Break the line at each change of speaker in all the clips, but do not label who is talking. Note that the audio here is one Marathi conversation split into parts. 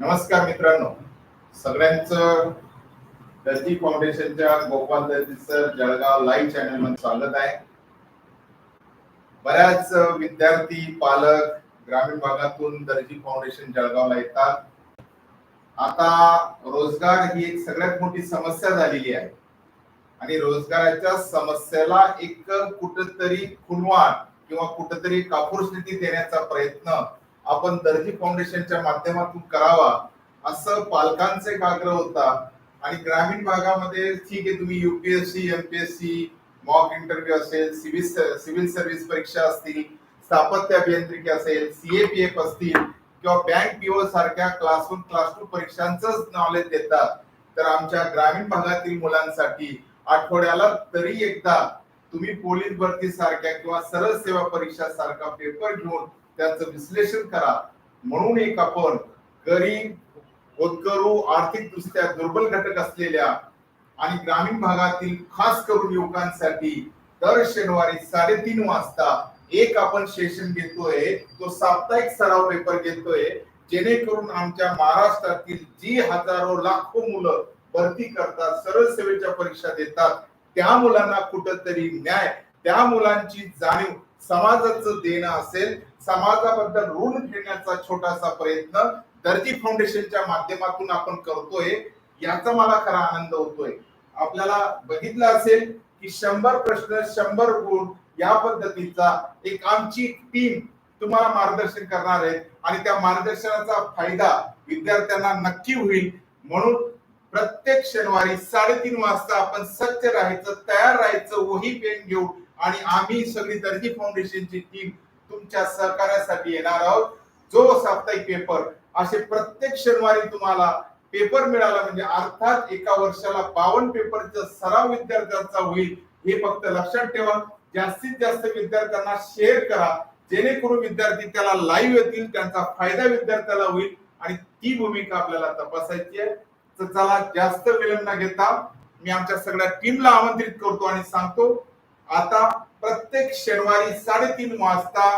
नमस्कार मित्रांनो. सगळ्यांचं दर्जी फाउंडेशनच्या गोपाल दर्जी सर जळगाव लाईव्ह चॅनलमध्ये स्वागत आहे. बऱ्याच विद्यार्थी पालक ग्रामीण भागातून दर्जी फाउंडेशन जळगावला येतात. आता रोजगार ही एक सगळ्यात मोठी समस्या झालेली आहे. आणि रोजगाराच्या समस्येला एक कुठंतरी खुणवाट किंवा कुठंतरी कापूर स्थिती देण्याचा प्रयत्न आपण दर्जी फाउंडेशनच्या माध्यमातून करावा असं पालकांचा एक आग्रह होता. आणि ग्रामीण भागामध्ये ठीक आहे तुम्ही युपीएससी एमपीएससी मॉक इंटरव्ह्यू असेल सिव्हिल सिव्हिल सर्व्हिस परीक्षा असतील स्थापत्य अभियांत्रिकी असेल सीएपीएफ असतील किंवा बँक पीओ सारख्या क्लास वन क्लास टू परीक्षांचंच नॉलेज देतात. तर आमच्या ग्रामीण भागातील मुलांसाठी आठवड्याला तरी एकदा तुम्ही पोलीस भरती सारख्या किंवा सरळ सेवा परीक्षा सारखा पेपर घेऊन त्याचं विश्लेषण करा. म्हणून एक आपण गरीब होतकरू आर्थिक दृष्ट्या दुर्बल घटक असलेल्या आणि ग्रामीण भागातील खास करून युवकांसाठी दर शनिवारी साडेतीन वाजता एक आपण सेशन घेतोय. तो साप्ताहिक सराव पेपर घेतोय. जेणेकरून आमच्या महाराष्ट्रातील जी हजारो लाखो मुलं भरती करतात सरळ सेवेच्या परीक्षा देतात त्या मुलांना कुठंतरी न्याय त्या मुलांची जाणीव समाजाचं देणं असेल समाजाबद्दल ऋण घेण्याचा छोटासा प्रयत्न दर्जी फाउंडेशनच्या माध्यमातून आपण करतोय याचा मला खरा आनंद होतोय. आपल्याला बघितलं असेल की शंभर प्रश्न शंभर गुण या पद्धतीचा एक आमची टीम तुम्हाला मार्गदर्शन करणार आहे आणि त्या मार्गदर्शनाचा फायदा विद्यार्थ्यांना नक्की होईल. म्हणून प्रत्येक शनिवारी साडेतीन वाजता आपण सत्य राहायचं तयार राहायचं वही पेन घेऊन आणि आम्ही सगळी दर्जी फाउंडेशनची टीम तुमच्या सहकार्यासाठी येणार आहोत. जो साप्ताहिक पेपर असे प्रत्येक शनिवारी तुम्हाला पेपर मिळाला म्हणजे अर्थात एका वर्षाला बावन्न पेपरचा सराव विद्यार्थ्यांचा होईल हे फक्त लक्षात ठेवा. जास्तीत जास्त विद्यार्थ्यांना शेअर करा. जेणेकरून विद्यार्थी त्याला लाईव्ह येतील त्यांचा फायदा विद्यार्थ्याला होईल आणि ती भूमिका आपल्याला तपासायची आहे. तर चला जास्त विलंब न घेता मी आमच्या सगळ्या टीमला आमंत्रित करतो आणि सांगतो. आता प्रत्येक शनिवारी साडेतीन वाजता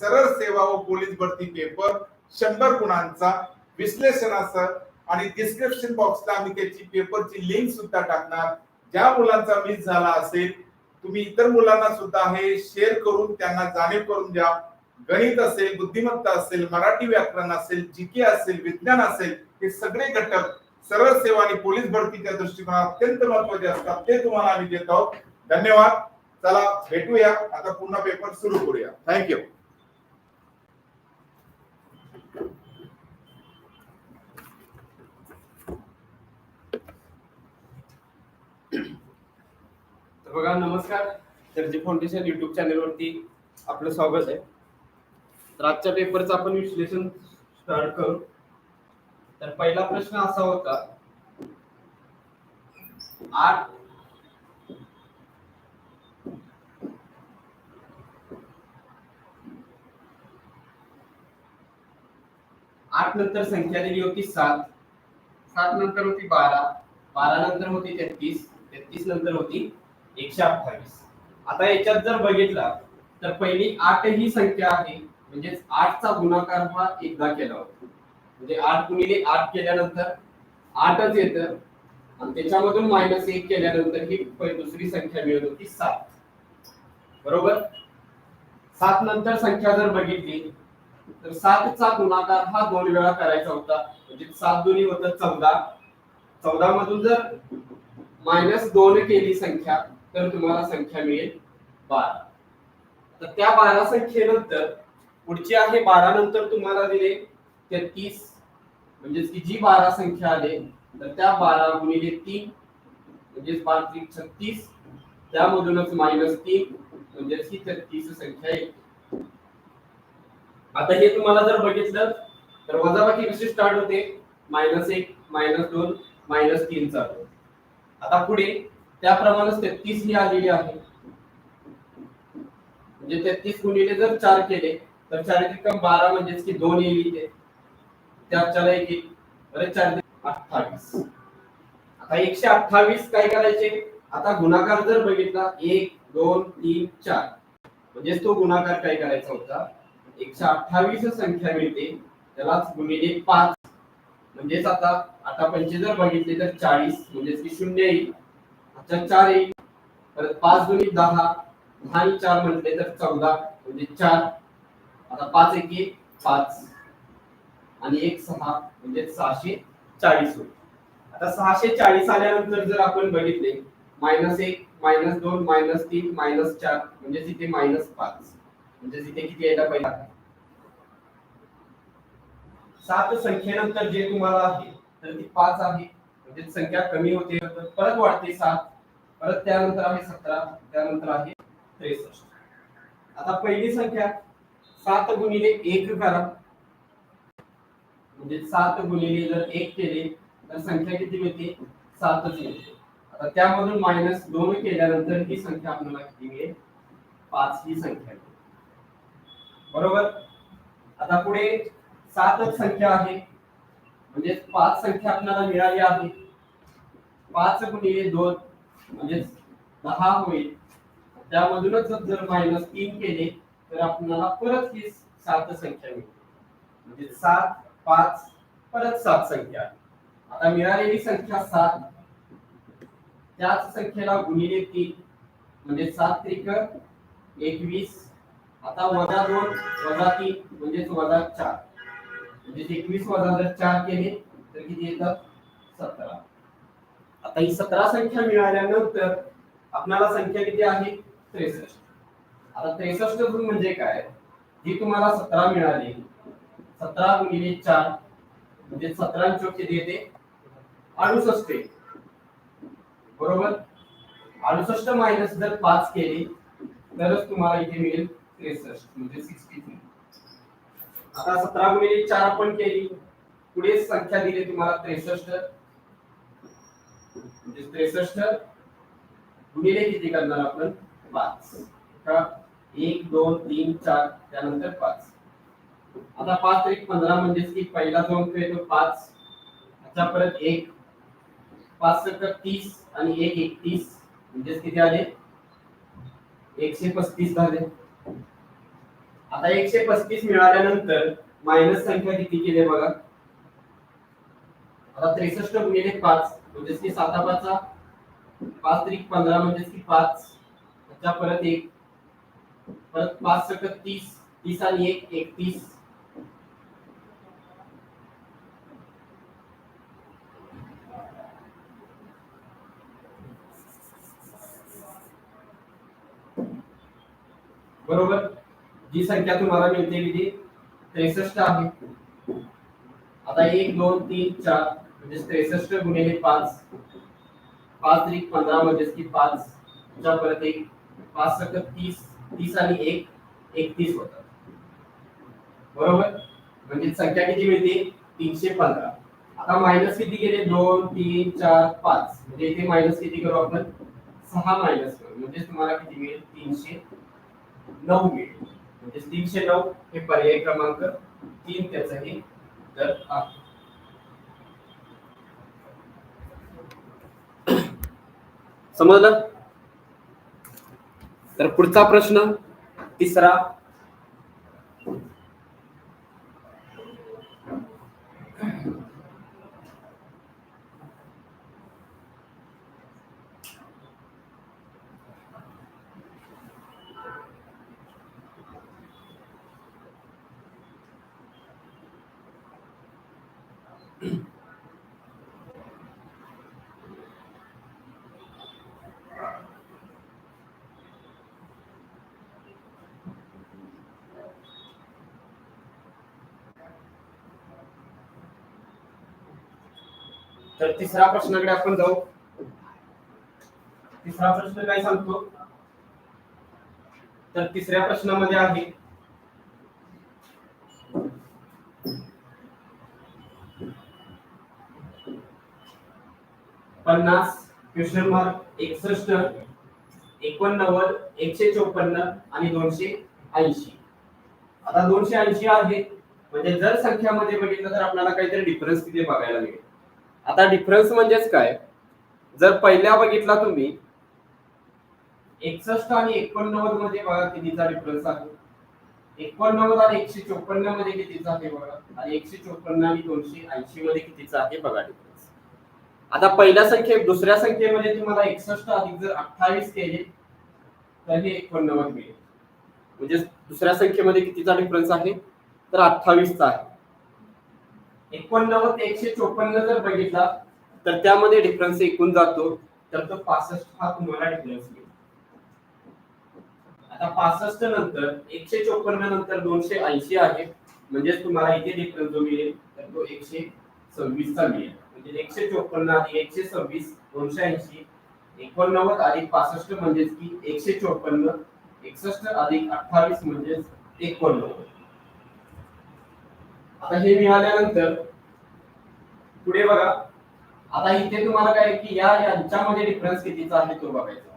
सरळ सेवा व पोलीस भरती पेपर शंभर गुणांचा विश्लेषणाचा आणि डिस्क्रिप्शन बॉक्सला आम्ही त्याची पेपरची लिंक सुद्धा टाकणार. ज्या मुलांचा मिस झाला असेल तुम्ही इतर मुलांना सुद्धा हे शेअर करून त्यांना जाणीव करून द्या. गणित असेल बुद्धिमत्ता असेल मराठी व्याकरण असेल जीके असेल विज्ञान असेल हे सगळे घटक सरळ सेवा आणि पोलीस भरतीच्या दृष्टिकोनात अत्यंत महत्त्वाचे असतात. ते तुम्हाला आम्ही देत आहोत. धन्यवाद. चला भेटूया. आता पुन्हा पेपर सुरू करूया. थँक्यू
तर बघा नमस्कार. दर्जी फाउंडेशन युट्यूब चॅनलवरती आपलं स्वागत आहे. तर आजच्या पेपरचं आपण विश्लेषण स्टार्ट करू. तर पहिला प्रश्न असा होता आठ आठ नंतर संख्या दिली होती सात. सात नंतर होती बारा. बारा नंतर होती तेहतीस. तेहतीस नंतर होती एकशे अठ्ठावीस. आता याच्यात जर बघितला तर पहिली आठ ही संख्या आहे. म्हणजेच आठचा गुणाकार हा एकदा केला होता. म्हणजे आठ गुणिले आठ केल्यानंतर आठच येतं. आणि त्याच्यामधून मायनस एक केल्यानंतर ही दुसरी संख्या मिळत होती सात. बरोबर? सात नंतर संख्या जर बघितली तर सातचा गुणाकार हा दोन वेळा करायचा होता. म्हणजे सात दोन्ही होतं चौदा. चौदा मधून जर मायनस दोन केली संख्या तर तुम्हाला संख्या मिळेल बारा. तर त्या बारा संख्येनंतर पुढची आहे बारा नंतर तुम्हाला दिले तेहतीस. म्हणजेच की जी बारा संख्या आले तर त्या बारा गुणिले तीन म्हणजेच बारा त्रिक छत्तीस. त्यामधूनच मायनस तीन म्हणजेच ही छत्तीस संख्या येते आता हे तुम्हाला जर बघितलं तर वजाबाकी कशी स्टार्ट होते. मायनस एक मायनस दोन मायनस तीन चालू आता पुढे त्याप्रमाणेच तेहतीस ही आलेली आहे. म्हणजे तेहतीस गुणिले जर चार केले तर चार त्रिकम बारा म्हणजेच की दोन येईल इथे. त्याच्याला एक येईल चार अठ्ठावीस. आता एकशे अठ्ठावीस काय करायचे? आता गुणाकार जर बघितला एक दोन तीन चार. म्हणजेच तो गुणाकार काय करायचा होता? एकशे अठ्ठावीस संख्या मिळते. त्यालाच गुणिले पाच. म्हणजेच आता आता पंचे जर बघितले तर चाळीस म्हणजेच की शून्य येईल आता चार येईल परत पाच दोन्ही दहा. दहा आणि चार म्हटले तर चौदा म्हणजे चार. आता पाच एक एक पाच. आणि एक सहा म्हणजे सहाशे चाळीस होईल. आता सहाशे चाळीस आल्यानंतर जर आपण बघितले मायनस एक मायनस दोन मायनस तीन मायनस चार म्हणजे तिथे मायनस पाच. म्हणजे तिथे किती यायला पाहिजे सात संख्येनंतर जे तुम्हाला आहे तर ती पाच आहे. म्हणजे संख्या कमी होते परत वाढते सात. परत त्यानंतर आहे सतरा त्यानंतर आहे त्रेसष्ट. आता पहिली संख्या सात गुणिले एक करा. म्हणजे सात गुणिले जर एक केले तर संख्या किती मिळते? सातच मिळते. आता त्यामधून मायनस दोन केल्यानंतर ही संख्या आपल्याला किती मिळेल? पाच ही संख्या मिळेल. बरोबर? आता पुढे सातच संख्या आहे. म्हणजे पाच संख्या आपल्याला मिळाली आहे. पाच गुणिले दोन म्हणजे दहा होईल. त्यामधूनच जर मायनस तीन केले तर आपल्याला परत ही सात संख्या मिळते. म्हणजे सात पाच परत सात संख्या. आता मिळालेली संख्या सात. त्याच संख्येला गुणिले तीन. म्हणजे सात त्रिक एकवीस आता वजा दोन वजा तीन म्हणजेच वजा चार. म्हणजे एकवीस वजा जर चार केले तर किती येतात सतरा. आता ही सतरा संख्या मिळाल्यानंतर आपल्याला संख्या किती आहे? त्रेसष्ट. आता त्रेसष्ट गुण म्हणजे काय? जी तुम्हाला सतरा मिळाली. सतरा गुणिले चार म्हणजे सतरा चौक किती येते? अडुसष्ट बरोबर? अडुसष्ट मायनस जर पाच केले तरच तुम्हाला इथे मिळेल त्रेसष्ट म्हणजे सिक्स्टी थ्री आता सतरा गुणिले चार आपण केली. पुढे संख्या दिली तुम्हाला त्रेसष्ट. म्हणजे त्रेसष्ट गुणिले किती करणार आपण? पाच. का? एक दोन तीन चार त्यानंतर पाच. आता पाच एक पंधरा म्हणजेच की पहिला जो अंक येतो पाच. आता परत एक. पाच सत्तर तीस आणि एक एकतीस. म्हणजेच किती आले? एकशे पस्तीस झाले. आता एकशे पस्तीस मिळाल्यानंतर मायनस संख्या किती केली बघा? आता त्रेसष्ट गुणिले पाच म्हणजेच की साता पाचा पाच त्रिक पंधरा म्हणजेच की पाच. त्याच्या परत एक. परत पाच सकत तीस. तीस आणि एक एकतीस बरोबर? जी संख्या तुम्हाला मिळते किती त्रेसष्ट आहे. आता एक दोन तीन चार म्हणजे त्रेसष्ट गुणिले पाच. पाच त्रिक पंधरा म्हणजेच की पाच. च्या परत एक पाच सक तीस तीस आणि एक एकतीस होतात. बरोबर? म्हणजे संख्या किती मिळते? तीनशे पंधरा. आता मायनस किती केले? दोन तीन चार पाच. म्हणजे इथे मायनस किती करू आपण? सहा मायनस करू. म्हणजे तुम्हाला किती मिळेल? तीनशे नऊ मिळेल. म्हणजे तीनशे नऊ हे पर्याय क्रमांक तीन त्याचाही हे आहे. समजलं? तर पुढचा प्रश्न तिसरा तर तिसरा प्रश्नाकडे आपण जाऊ. तिसरा प्रश्न काय सांगतो? तर तिसऱ्या प्रश्नामध्ये आहे क्वेश्चन मार्क एकसष्ट एकोणनव्वद एकशे चोपन्न आणि दोनशे ऐंशी. आता दोनशे ऐंशी आहे. म्हणजे जर संख्यामध्ये बघितलं तर आपल्याला काहीतरी डिफरन्स तिथे बघायला मिळेल. आता डिफरन्स म्हणजेच काय? जर पहिल्या बघितला तुम्ही एकसष्ट आणि एकोणनव्वदमध्ये बघा कितीचा डिफरन्स आहे. एकोणनव्वद आणि एकशे चोपन्नमध्ये कितीचा आहे बघा. आणि एकशे चोपन्न आणि दोनशे ऐंशी मध्ये कितीचा आहे बघा डिफरन्स आता पहिल्या संख्ये दुसऱ्या संख्येमध्ये तुम्हाला एकसष्ट अधिक जर अठ्ठावीस केले तर हे एकोणनव्वद मिळेल. म्हणजे दुसऱ्या संख्येमध्ये कितीचा डिफरन्स आहे? तर अठ्ठावीसचा आहे. एकोणनव्वद एकशे चोपन्न जर बघितला तर त्यामध्ये डिफरन्स एकूण जातो तर तो पासष्ट हा तुम्हाला डिफरन्स मिळेल. आता पासष्ट नंतर एकशे चोपन्न नंतर दोनशे ऐंशी आहे. म्हणजेच तुम्हाला इथे डिफरन्स जो मिळेल तर तो एकशे सव्वीस चा मिळेल. म्हणजे एकशे चोपन्न अधिक एकशे सव्वीस दोनशे ऐंशी एकोणनव्वद अधिक पासष्ट म्हणजेच की एकशे चोपन्न एकसष्ट अधिक अठ्ठावीस म्हणजेच एकोणनव्वद. आता हे मिळाल्यानंतर पुढे बघा. आता इथे तुम्हाला काय आहे की या यांच्यामध्ये डिफरन्स कितीचा आहे तो बघायचा.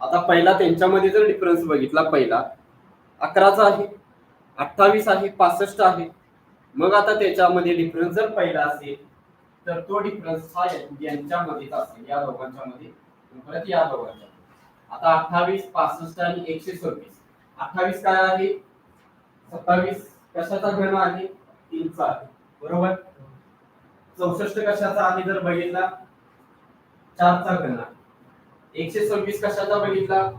आता पहिला त्यांच्यामध्ये जर डिफरन्स बघितला पहिला अकराचा आहे अठ्ठावीस आहे पासष्ट आहे. मग आता त्याच्यामध्ये डिफरन्स जर पहिला असेल तर तो डिफरन्स हा या- यांच्यामध्येच असेल या दोघांच्या मध्ये परत या दोघांच्या. आता अठ्ठावीस पासष्ट आणि एकशे सव्वीस. अठ्ठावीस काय आहे? सत्तावीस कशाचा घन आहे? तीनचा आहे. बरोबर? चौसष्ट कशाचा आहे जर बघितला? चारचा घन आहे. एकशे सव्वीस कशाचा बघितला?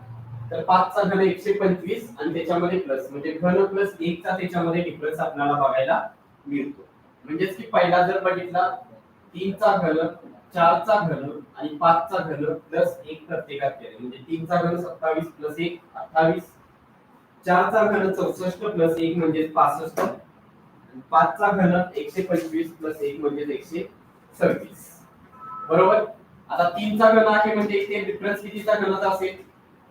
तर पाचचा घन एकशे पंचवीस आणि त्याच्यामध्ये प्लस म्हणजे घन प्लस एकचा त्याच्यामध्ये डिफरन्स आपल्याला बघायला मिळतो. म्हणजेच की पहिला जर बघितला तीनचा घन चारचा घन आणि पाचचा घन प्लस एक प्रत्येकात केले. म्हणजे तीनचा घन सत्तावीस प्लस एक अठ्ठावीस. चारचा घन चौसष्ट प्लस एक म्हणजे पासष्ट. पाचचा घन एकशे पंचवीस प्लस एक म्हणजे एकशे सव्वीस. बरोबर? आता तीनचा घन आहे म्हणजे इथे डिफरन्स कितीचा घनाचा असेल?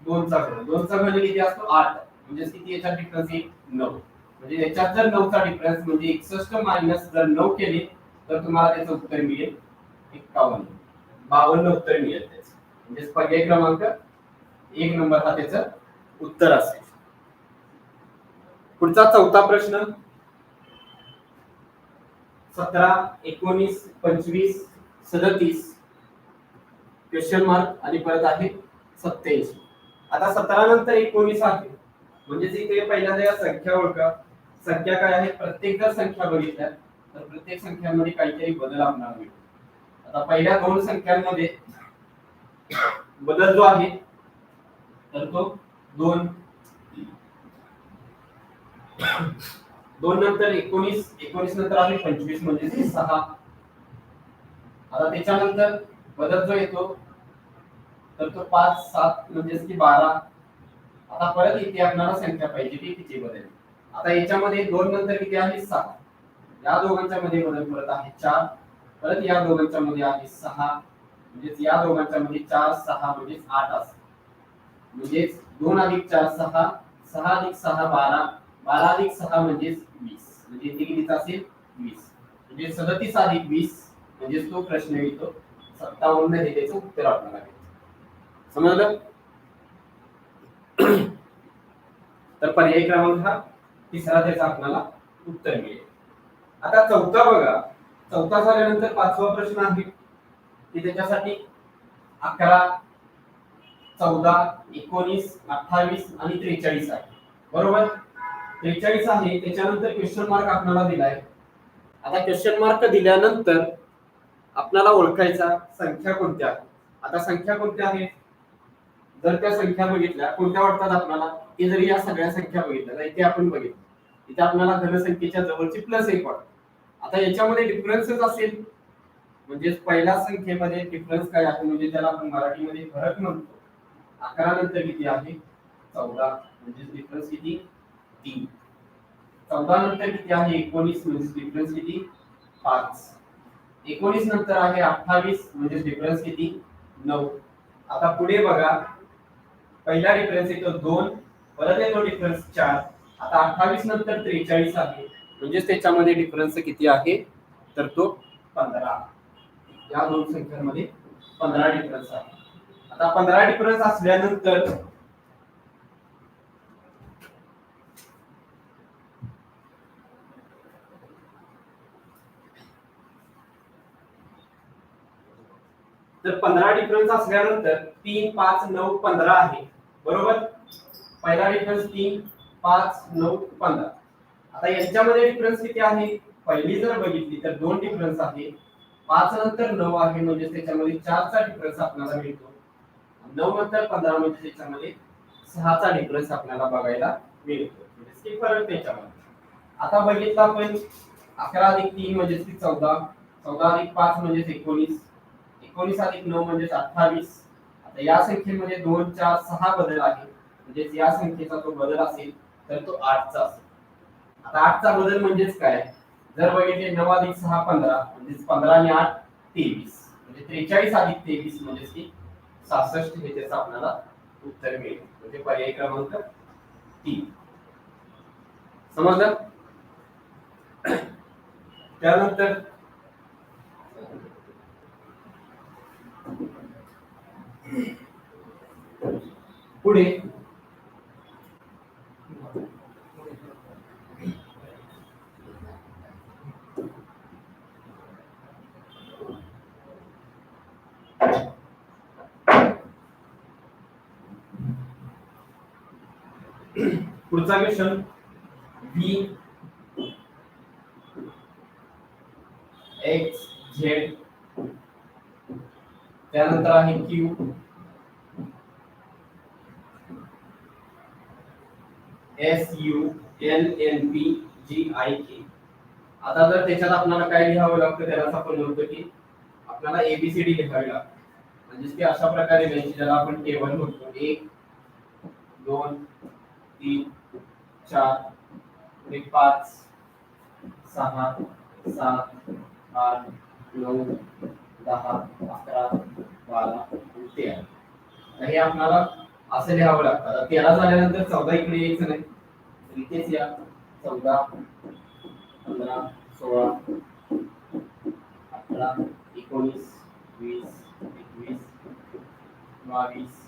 दोनचा घन. दोनचा घन किती असतो? आठ. म्हणजे किती याचा डिफरन्स एक नऊ. म्हणजे याच्यात जर नऊचा डिफरन्स म्हणजे एकसष्ट मायनस जर नऊ केले तर तुम्हाला त्याचं उत्तर मिळेल एक्कावन्न बावन्न उत्तर मिळेल त्याचं. म्हणजे पर्याय क्रमांक एक नंबर हा त्याचं उत्तर असेल. पुढचा चौथा प्रश्न. सतरा एकोणीस पंचवीस सदतीस. क्वेश्चन मार्क आणि परत आहे सत्याऐंशी आता सतरा नंतर एकोणीस आहे. म्हणजेच इथे पहिल्यांदा या संख्या ओळखा. संख्या काय आहे? प्रत्येक जर संख्या बघितल्या. तर प्रत्येक संख्यांमध्ये काहीतरी बदल आपल्याला मिळतो. आता पहिल्या दोन संख्यांमध्ये बदल जो आहे तर तो दोन. दोन नंतर एकोणीस एकोणीस नंतर आले पंचवीस म्हणजे सहा. आता त्याच्यानंतर बदल जो येतो तर तो पाच सात म्हणजेच की बारा. आता परत इथे आपल्याला संख्या पाहिजे ती किती बदल आता याच्यामध्ये दोन नंतर किती आहे? सात. या दोघांच्या मध्ये बदल परत आहे चार. परत या दोघांच्या मध्ये आहे सहा. म्हणजेच या दोघांच्या मध्ये चार सहा म्हणजेच आठ असते. म्हणजेच दोन अधिक चार सहा. सहा अधिक सहा बारा. बारा अधिक सहा म्हणजेच वीस. म्हणजे इथे कितीचा असेल? वीस. म्हणजे सदतीस अधिक वीस म्हणजेच तो प्रश्न येतो. सत्तावन्न हे त्याचं उत्तर आपल्याला समजलं? तर पर्याय क्रमांक हा तिसरा त्याचा आपल्याला उत्तर मिळेल. आता चौथा बघा. चौथा झाल्यानंतर पाचवा प्रश्न आहे की त्याच्यासाठी अकरा चौदा एकोणीस अठ्ठावीस आणि त्रेचाळीस आहे. बरोबर? त्रेचाळीस आहे. त्याच्यानंतर क्वेश्चन मार्क आपल्याला दिलाय. आता क्वेश्चन मार्क दिल्यानंतर आपल्याला ओळखायचा संख्या कोणत्या? आता संख्या कोणत्या आहेत जर त्या संख्या बघितल्या कोणत्या वाटतात आपल्याला? की जर या सगळ्या संख्या बघितल्या तर इथे आपण बघितलं. इथे आपल्याला घनसंख्येच्या जवळची प्लस एक वाटत. आता याच्यामध्ये डिफरन्सच असेल. म्हणजे पहिल्या संख्येमध्ये डिफरन्स काय आहे? म्हणजे त्याला आपण मराठीमध्ये फरक म्हणतो. अकरा नंतर किती आहे? चौदा. म्हणजेच डिफरन्स किती? तीन. चौदा नंतर किती आहे? एकोणीस. म्हणजे डिफरन्स किती? पाच. एकोणीस नंतर आहे अठ्ठावीस. म्हणजे डिफरन्स किती? नऊ. आता पुढे बघा. पहिला डिफरन्स येतो दोन. परत येतो डिफरन्स चार. आता अठ्ठावीस नंतर त्रेचाळीस आहे. म्हणजेच त्याच्यामध्ये डिफरन्स किती आहे? तर तो पंधरा. या दोन संख्यांमध्ये पंधरा डिफरन्स आहे. आता पंधरा डिफरन्स असल्यानंतर तर पंधरा डिफरन्स असल्यानंतर तीन पाच नऊ पंधरा आहे. बरोबर? पहिला डिफरन्स तीन पाच नऊ पंधरा. आता यांच्यामध्ये डिफरन्स किती आहे? पहिली जर बघितली तर दोन डिफरन्स आहे. पाच नंतर नऊ आहे म्हणजे त्याच्यामध्ये चारचा डिफरन्स आपल्याला मिळतो. नऊ नंतर पंधरा म्हणजे त्याच्यामध्ये सहाचा डिफरन्स आपल्याला बघायला मिळतो. म्हणजे की फरक त्याच्यामध्ये. आता बघितलं आपण अकरा अधिक तीन म्हणजेच की चौदा. चौदा अधिक पाच म्हणजेच एकोणीस. एकोणीस अधिक नऊ म्हणजेच अठ्ठावीस. आता या संख्येमध्ये दोन चार सहा बदल आहे म्हणजेच या संख्येचा तो बदल असेल तर तो आठचा असेल. आता आठचा बदल म्हणजेच काय? जर बघितले नऊ अधिक सहा पंधरा म्हणजेच पंधरा आणि आठ तेवीस. म्हणजे त्रेचाळीस अधिक तेवीस म्हणजेच की सहासष्ट हे त्याचं आपल्याला उत्तर मिळेल. म्हणजे पर्याय क्रमांक तीन. समजलं? त्यानंतर पुढे पुढचा क्वेश्चन व्ही एक्स झेड त्यानंतर आहे Q S U L N P G I K आता जर त्याच्यात आपल्याला काय लिहावं लागतं त्यालाच आपण म्हणतो की आपल्याला एबीसीडी लिहावी लागते म्हणजे की अशा प्रकारे लिहायची ज्याला आपण टेबल म्हणतो. एक दोन तीन चार म्हणजे पाच सहा सात आठ नऊ दहा अकरा बारा तेरा. हे आपल्याला असं लिहावं लागतं. तेरा झाल्यानंतर चौदा इकडे यायचं नाही. इथेच या. चौदा पंधरा सोळा अठरा एकोणीस वीस एकवीस बावीस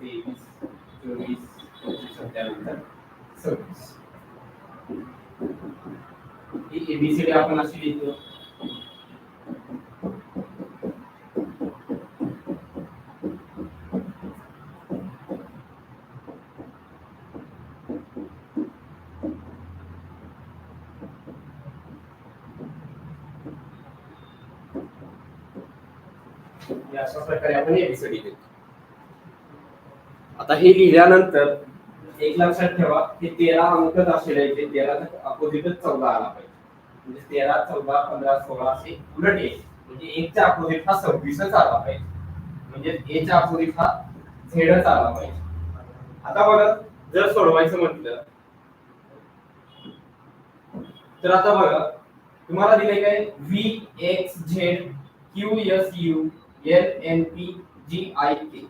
तेवीस चोवीस पंचवीस त्यानंतर सव्वीस ही एबीसीडी आपण अशी लिहितो हे अशा प्रकारे आपण एबीसीडी लिहितो आता हे लिहिल्यानंतर एक लक्षात ठेवा की तेरा अंकच दाखवले ते तेरा अपोजिटच चौदा आला पाहिजे. म्हणजे तेरा चौदा पंधरा सोळा असे उलट येईल म्हणजे एकच्या अपोजिट हा सव्वीसच आला पाहिजे. म्हणजे एच्या अपोजिट हा झेडच आला पाहिजे. आता बघा जर सोडवायचं म्हटलं तर आता बघा तुम्हाला दिले काय? V X Z Q S U L N P G I K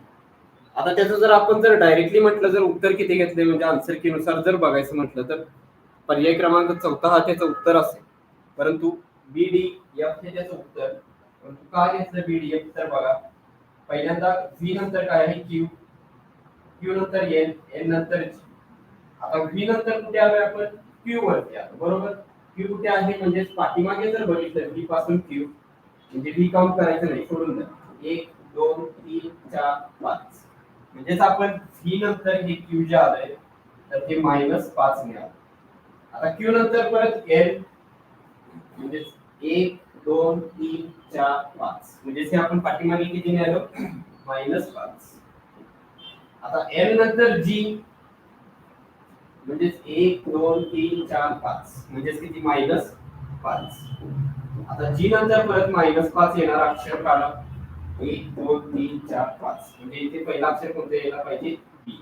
आता त्याचं जर आपण जर डायरेक्टली म्हटलं जर उत्तर किती घेतले म्हणजे आन्सर की नुसार जर बघायचं म्हटलं तर पर्याय क्रमांक चौथा हा त्याचं उत्तर असेल. परंतु बी डी एफ हे त्याचं उत्तर. परंतु काय घेतलं बी डी एफ तर बघा पहिल्यांदा व्ही नंतर काय आहे? क्यू क्यू नंतर एन एन नंतर जी आता व्ही नंतर कुठे आलोय आपण? क्यू वरती आलो बरोबर? क्यू कुठे आहे? म्हणजे पाठीमागे जर बघितलं व्ही पासून क्यू म्हणजे व्ही काउंट करायचं नाही सोडून द्या. एक दोन तीन चार पाच. म्हणजेच आपण व्ही नंतर हे क्यू जे आलंय तर ते मायनस पाच मिळालं. आता क्यू नंतर परत एल म्हणजे एक दोन तीन चार पाच. म्हणजेच हे आपण पाठीमागे किती मिळालो? मायनस पाच. आता एल नंतर जी म्हणजेच एक दोन तीन चार पाच. म्हणजेच किती? मायनस पाच. आता जी नंतर परत मायनस पाच येणार अक्षर काढा. एक दोन तीन चार पाच. म्हणजे इथे पहिला अक्षर कोणतं यायला पाहिजे? बी.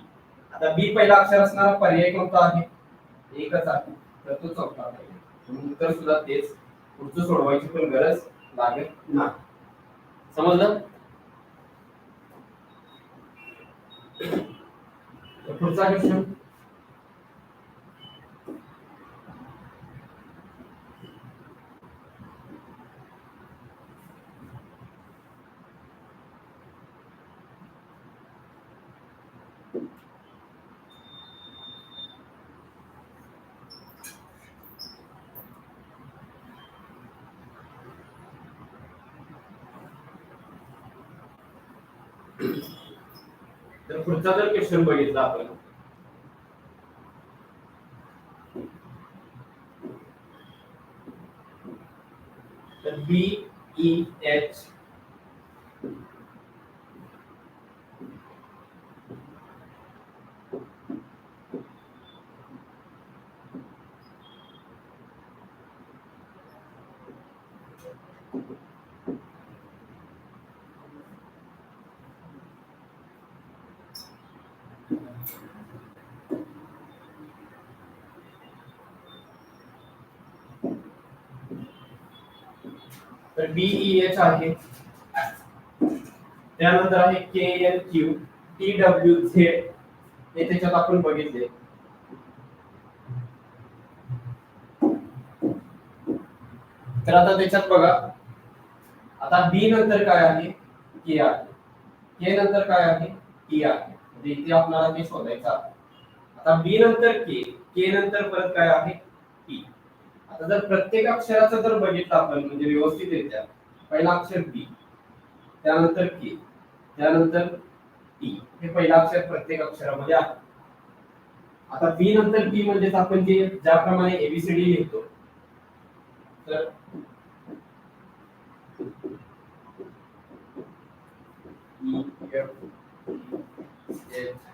आता बी पहिला अक्षर असणारा पर्याय कोणता आहे? एकच आहे. तर तो चौथा पाहिजे म्हणून उत्तर सुद्धा तेच. पुढचं सोडवायची पण गरज लागत नाही. समजलं? तर पुढचा क्वेश्चन पुढचा जर क्वेश्चन बघितला आपण. तर बी ई एच आहे. त्यानंतर आहे K L Q T W Z हे त्याच्यात आपण बघितले. तर आता त्याच्यात बघा. आता बी नंतर काय आहे? के आहे. के नंतर काय आहे? टी आहे. म्हणजे इथे आपल्याला ते शोधायचं आता बी नंतर के के नंतर परत काय आहे? टी आता जर प्रत्येक अक्षराचं जर बघितलं आपण म्हणजे व्यवस्थितरित्या पहिला अक्षर बी त्यानंतर के त्यानंतर टी हे पहिला अक्षर प्रत्येक अक्षरामध्ये आहे. आता बी नंतर टी म्हणजेच आपण जे ज्याप्रमाणे एबीसीडी लिहितो तर E, F, H,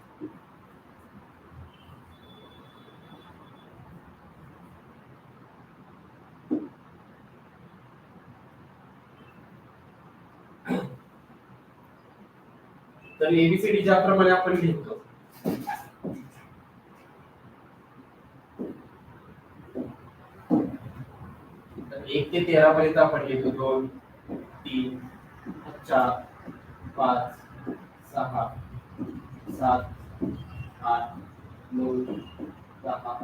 तर एबीसीडी ज्याप्रमाणे आपण लिहितो. तर एक ते तेरा पर्यंत आपण लिहितो. दोन तीन चार पाच सहा सात आठ नऊ दहा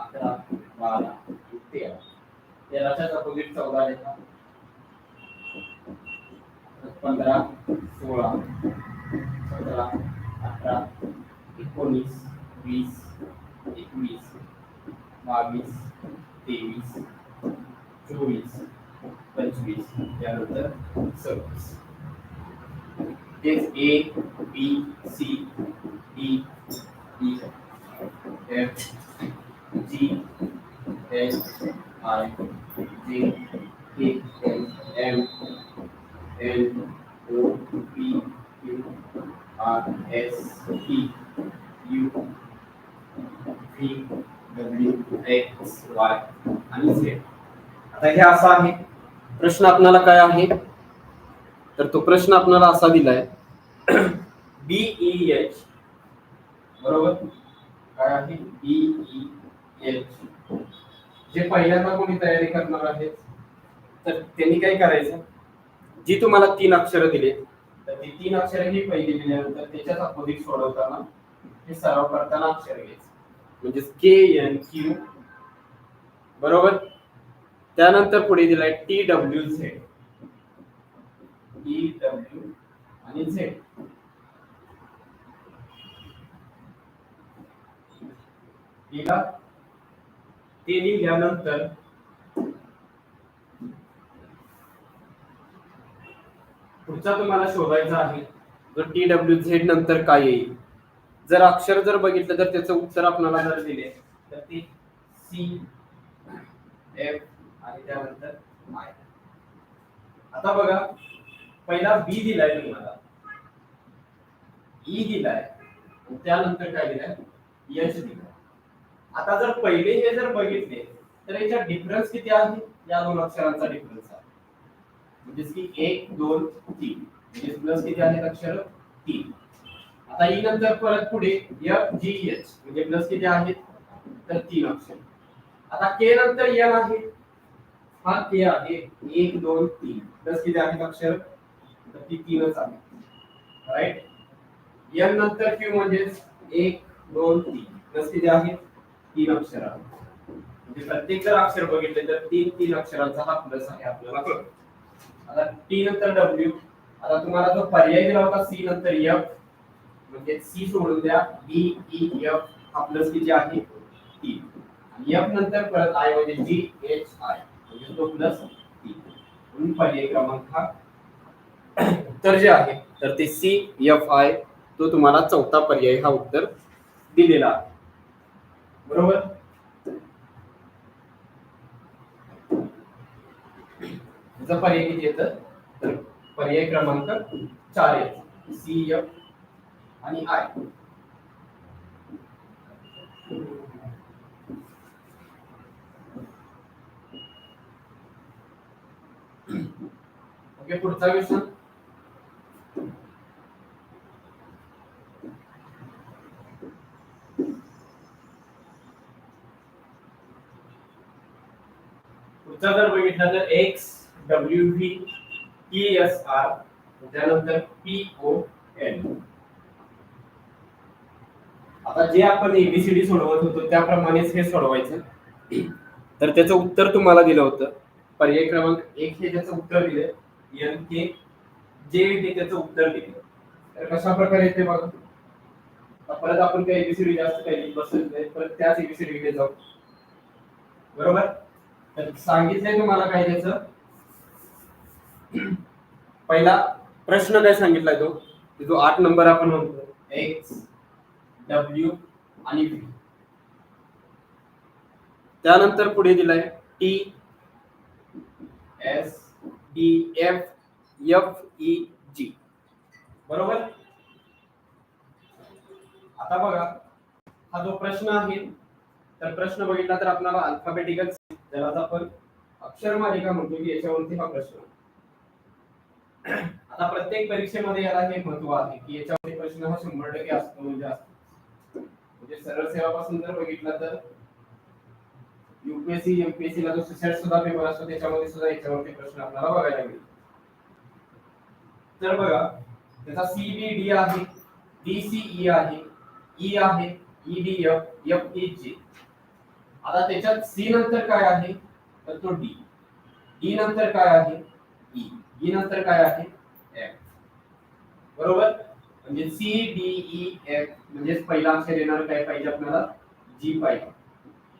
अकरा बारा तेरा. तेराच्या अपोजिट चौदा लिहा पंधरा सोळा. सतरा अठरा एकोणीस वीस एकवीस बावीस तेवीस चोवीस पंचवीस त्यानंतर सव्वीस तेच A B C D E F G H I J K L M L O P Q R S T U V W X Y आणि झेड आता हे असं आहे. प्रश्न आपणाला काय आहे? तर तो प्रश्न आपणाला असा दिलाय. बीई एच बरोबर? काय आहे? बीई एच जे पहिल्यांदा कोणी तयारी करणार आहेत तर त्यांनी काय करायचं? जी तुम्हाला तीन अक्षरं दिली तर ती तीन अक्षर ही पहिली दिल्यानंतर त्याच्याच अपोजिट सोडवताना हे सराव करताना अक्षर घ्यायचं. म्हणजे के एन क्यू बरोबर? त्यानंतर पुढे दिलाय T W Z E W आणि झेड ठीक आहे ते लिहिल्यानंतर पुढचा तुम्हाला शोधायचा आहे. जो टी डब्ल्यू झेड नंतर काय येईल? जर अक्षर जर बघितलं तर त्याचं उत्तर आपल्याला जर दिले तर ते सी एफ आणि त्यानंतर आय आता बघा पहिला बी दिलाय तुम्हाला. ई दिलाय. त्यानंतर काय दिलाय? एच दिलाय. आता जर पहिले हे जर बघितले तर याच्यात डिफरन्स किती आहे? या दोन अक्षरांचा डिफरन्स आहे. म्हणजेच की एक दोन तीन. म्हणजे प्लस किती आहेत अक्षर? तीन. आता ई नंतर परत पुढे एफ जी एच म्हणजे प्लस किती आहेत? तर तीन अक्षर. आता के नंतर e एम आहे. हा के आहे एक दोन तीन. प्लस किती आहेत अक्षर? तर ती तीनच आहे राईट एम नंतर क्यू म्हणजेच एक दोन तीन. प्लस किती आहेत? तीन अक्षर आहेत. म्हणजे प्रत्येक जर अक्षर बघितले तर तीन तीन अक्षरांचा हा प्लस आहे आपल्याला. कळतो आता टी नंतर डब्ल्यू आता तुम्हाला जो पर्याय दिला होता सी नंतर एफ म्हणजे सी सोडून द्या. बी ई एफ हा प्लस किती आहे टी आणि एफ नंतर परत आय म्हणजे जी एच आय म्हणजे तो प्लस टी म्हणून पर्याय क्रमांक हा उत्तर जे आहे तर ते सी एफ आय तो तुम्हाला चौथा पर्याय हा उत्तर दिलेला आहे. बरोबर? याचा पर्याय किती येतं? तर पर्याय क्रमांक चार येत. सी एफ आणि आय ओके पुढचा क्वेश्चन पुढचा जर बघितला तर X W V E S R त्यानंतर पी ओ एल आता जे आपण एबीसीडी सोडवत होतो त्याप्रमाणेच हे सोडवायचं. तर त्याचं उत्तर तुम्हाला दिलं होतं. पर्याय क्रमांक एक हे त्याचं उत्तर दिलं. एन के जे हे त्याचं उत्तर दिलं. तर कशा प्रकारे ते बघा परत आपण काही एबीसीडी जास्त काही बसत नाही. परत त्याच एबीसीडी कडे जाऊ. बरोबर? तर सांगितलंय तुम्हाला काय त्याचं? पहिला प्रश्न काय सांगितलाय तो. जो आठ नंबर आपण म्हणतो. एक्स डब्ल्यू आणि व्ही त्यानंतर पुढे दिलाय T S D F F E G बरोबर? आता बघा हा जो प्रश्न आहे तर प्रश्न बघितला तर आपल्याला अल्फाबेटिकल आता आपण अक्षर मालिका म्हणतो की याच्यावरती हा प्रश्न. आता प्रत्येक परीक्षेमध्ये याला हे महत्त्व आहे की याच्यामध्ये प्रश्न हा शंभर टक्के असतो म्हणजे असतो. म्हणजे सरळ सेवापासून जर बघितला तर युपीएससी एमपीएससी ला जो सुसाईड सुद्धा पेपर असतो त्याच्यामध्ये सुद्धा याच्यावरती प्रश्न आपल्याला बघायला मिळेल तर बघा त्याचा सीबीडी आहे डीसीई e आहे ई आहे ईडीएफ एफ ई जी आता त्याच्यात सी नंतर काय आहे? तर तो डी डी नंतर काय आहे? ई नंतर काय आहे? एफ बरोबर? म्हणजे सी डी ई एफ म्हणजेच पहिला अक्षर येणार काय पाहिजे आपल्याला? जी पाहिजे.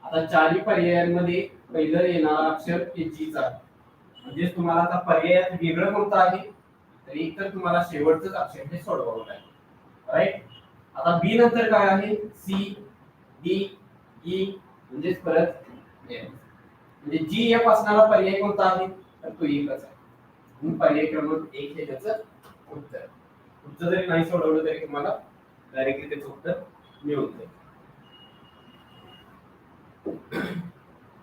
आता चारही पर्यायांमध्ये पहिलं येणारा अक्षर हे जीच आहे. म्हणजेच तुम्हाला आता पर्यायात वेगळं कोणतं आहे? तर एक तर तुम्हाला शेवटचंच अक्षर हे सोडवावं लागेल. राईट आता बी नंतर काय आहे? सी डी ई म्हणजेच परत एफ म्हणजे जी एफ असणारा पर्याय कोणता आहे? तर तो एकच आहे. म्हणून पर्याय क्रमांक एक हे त्याचं उत्तर. उत्तर जरी नाही सोडवलं तरी तुम्हाला डायरेक्टली त्याचं उत्तर मिळून जाईल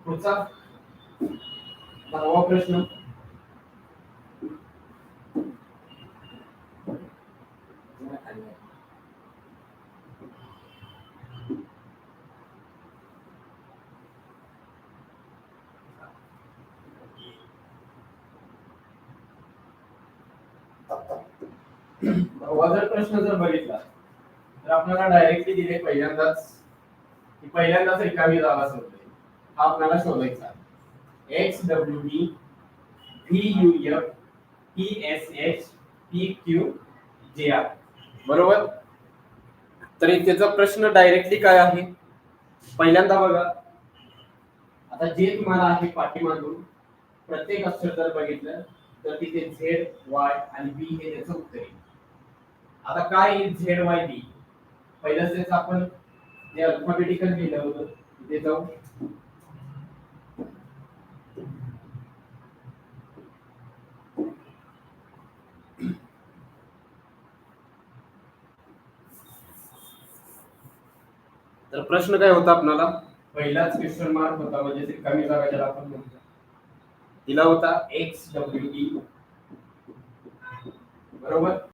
पुढचा दहावा प्रश्न दहावा जर प्रश्न जर बघितला तर आपल्याला डायरेक्टली दिले पहिल्यांदाच की पहिल्यांदाच रिकामी जागा सोडते हा आपल्याला शोधायचा X W B V U F P S H P Q J R बरोबर? तर त्याचा प्रश्न डायरेक्टली काय आहे? पहिल्यांदा बघा. आता जे तुम्हाला आहे पाठीमागून प्रत्येक अक्षर जर बघितलं तर तिथे झेड वाय आणि बी हे त्याचं उत्तर येईल आता काय झेड वाय बी पहिलंच त्याचं आपण जे अल्फाबेटिकल लिहिलं होतं तिथे जाऊ. तर प्रश्न काय होता आपल्याला पहिलाच क्वेश्चन मार्क होता म्हणजे रिकामी जागा ज्याला आपण म्हणतो दिला होता एक्स डब्ल्यू ई बरोबर?